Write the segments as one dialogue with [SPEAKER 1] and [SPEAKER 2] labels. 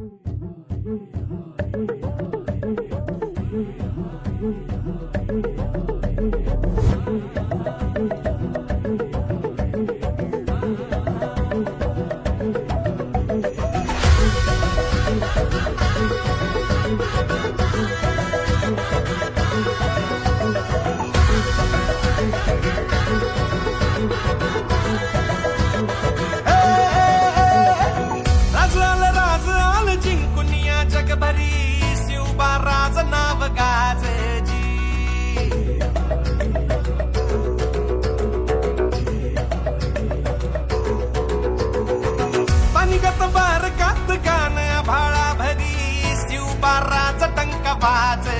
[SPEAKER 1] Oh, yeah. five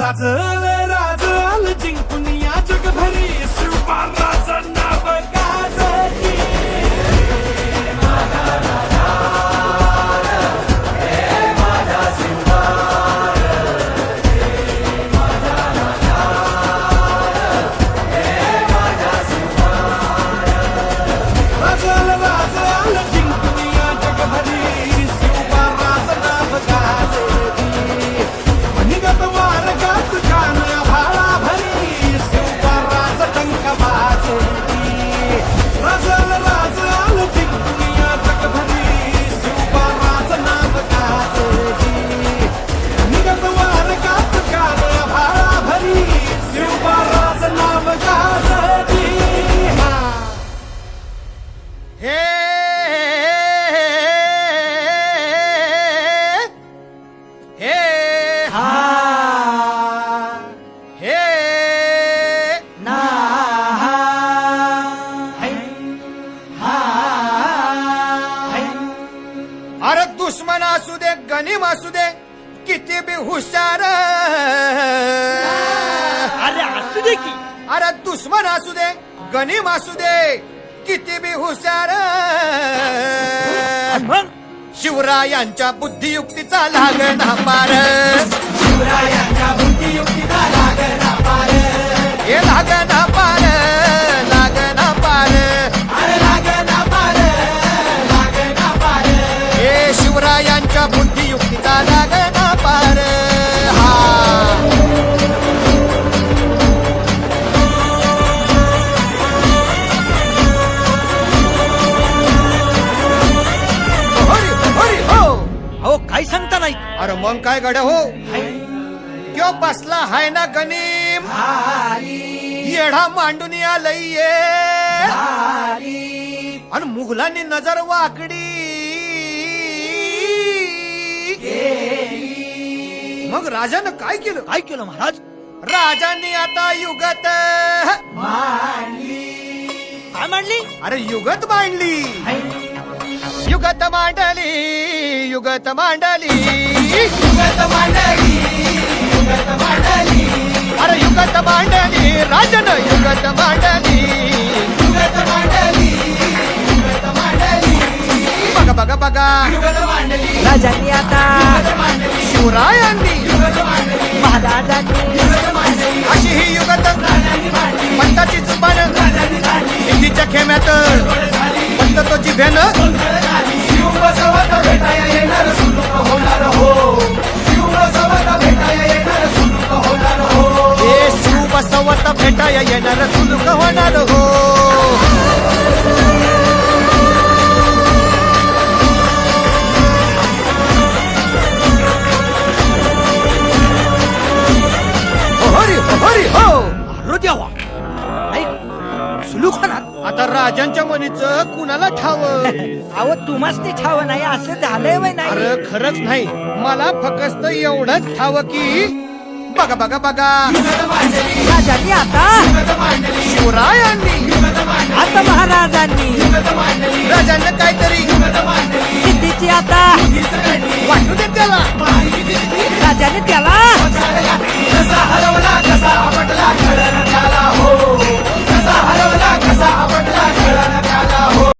[SPEAKER 1] राजले
[SPEAKER 2] दुश्मन असू दे गनिम असू दे किती बी हुशार.
[SPEAKER 3] अरे असू दे की.
[SPEAKER 2] अरे दुश्मन असू दे गनिम असू दे किती बी हुशार. शिवरायांच्या बुद्धियुक्तीचा लागला पार.
[SPEAKER 1] शिवरायांच्या बुद्धियुक्तीचा लागला पार.
[SPEAKER 2] हे
[SPEAKER 1] लागला
[SPEAKER 2] अरे मग काय गड्या हो? त्यो बसला हाय ना गनीम? येढा मांडून आलय आणि मुघलांनी नजर वाकडी. मग राजानं काय केलं?
[SPEAKER 3] काय केलं महाराज?
[SPEAKER 2] राजांनी आता युगत
[SPEAKER 3] काय मांडली.
[SPEAKER 2] अरे युगत मांडली. युगत मांडली युगत मांडली. युगत मांडली युगत मांडली. अरे युगत मांडली राजन युगत मांडली. युगत मांडली युगत मांडली. बघा बघा बघा.
[SPEAKER 4] राजांनी आता
[SPEAKER 2] शिवरायांनी
[SPEAKER 4] महाराजांनी
[SPEAKER 2] अशी ही युगत पंताची जुबान. सिद्धीच्या खेम्यात. पंत तो जिभ्यानं भेटाया येणार सुलुक होणार हो? हो हरी हो हरी हो!
[SPEAKER 3] अरे देवा. ऐक सुलूक होणार
[SPEAKER 2] आता राजांच्या मनीचं कुणाला ठाव?
[SPEAKER 4] अहो तुम्हाच ते ठाव नाही असं झालंय वय नाही.
[SPEAKER 2] अरे खरंच नाही. मला फक्त एवढंच ठाव की बघ बघ बघा.
[SPEAKER 4] राजांनी आता?
[SPEAKER 2] शिवरायांनी
[SPEAKER 4] आता महाराजांनी
[SPEAKER 2] राजांना काहीतरी
[SPEAKER 4] सिद्धीची आता.
[SPEAKER 2] वाटू दे त्याला.
[SPEAKER 4] राजाने त्याला. कसा हरवला कसा आपटला कळण त्याला हो.